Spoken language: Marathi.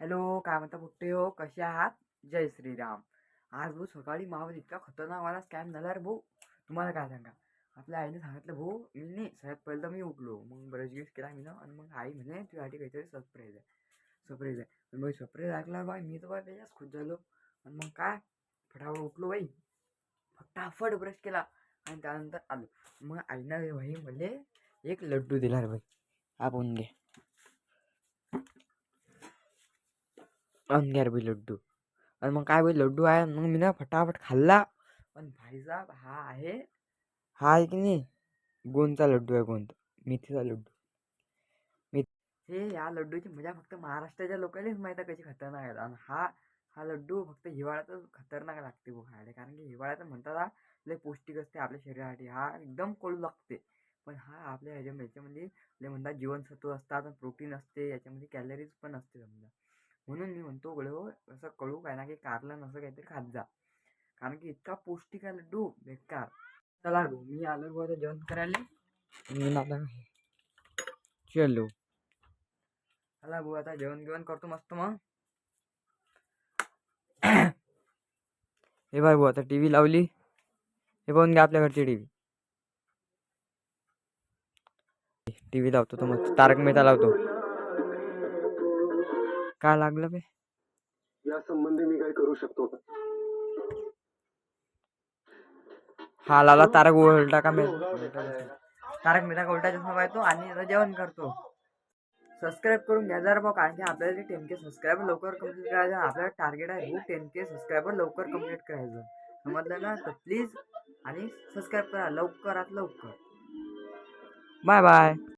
हॅलो काय म्हणता पुट्टे हो? कसे आहात? जय श्रीराम. आज भाऊ सकाळी मावर इतका खतरनाक मला स्कॅम झाला रे भाऊ. तुम्हाला काय सांगा? आपल्या आईने सांगितलं भाऊ मी नाही सगळ्यात पहिलं तर मी उठलो. मग ब्रश गिश केला मी ना. आणि मग आई म्हणे तुझ्यासाठी काहीतरी सरप्राईज आहे. सरप्राईज आहे. मग सरप्राईज ऐकला बाई मी तर बाई त्याच्याच खुश झालो. आणि मग काय? फटाफट उठलो बाई फटाफट ब्रश केला. आणि त्यानंतर आलो. मग आईनं भाई म्हणले एक लड्डू दिला रे बाई आपण घे अंग्यार बी लड्डू. आणि मग काय बाई लड्डू आहे मग मी ना फटाफट खाल्ला. पण भाईसाहेब हा आहे. हा आहे की नाही? गोंदचा लड्डू आहे गोंद मेथीचा लड्डू. मी हे या लड्डूची मजा फक्त महाराष्ट्राच्या लोकांनीच माहीत आहे कशी खतरनाक आहे. आणि हा हा लड्डू फक्त हिवाळ्यातच खतरनाक लागते बघ खायला. कारण की हिवाळ्यात म्हणतात हा लय पौष्टिक असते आपल्या शरीरासाठी. हा एकदम कोल्ड लागते. पण हा आपल्या ह्याच्या याच्यामध्ये म्हणजे लय म्हणतात जीवनसत्व असतात प्रोटीन असते याच्यामध्ये कॅलरीज पण असते समजा. म्हणून मी म्हणतो गड्या हो असं कळू काय ना की कारलं नसं काहीतरी खात जा. कारण की इतका पौष्टिक आहे लड्डू बेकार. चला भाऊ मी आलो भाऊ आता जेवण करायला. मी आता चलो. चला भाऊ आता जेवण जेवण करतो मस्त मग. हे बाय भाऊ आता टी व्ही लावली. हे पाहून घ्या आपल्या घरची टी व्ही टी व्ही लावतो तर मग तारक मेहता लावतो. काय लागलं बे? या संबंधी मी काय करू शकतो का? हा लावला तारक उलटा का मे तारक मेहता का उलटा चष्मा पाहतो आणि आता जेवण करतो. सबस्क्राईब करून घ्या जरा भाऊ कारण की आपल्याला टेन के सबस्क्राईबर लवकर कंप्लीट करायचं आपल्याला टार्गेट आहे टेन के सबस्क्रायबर लवकर कंप्लीट करायचं. समजलं ना? तर प्लीज आणि सबस्क्राईब करा लवकरात लवकर. Bye bye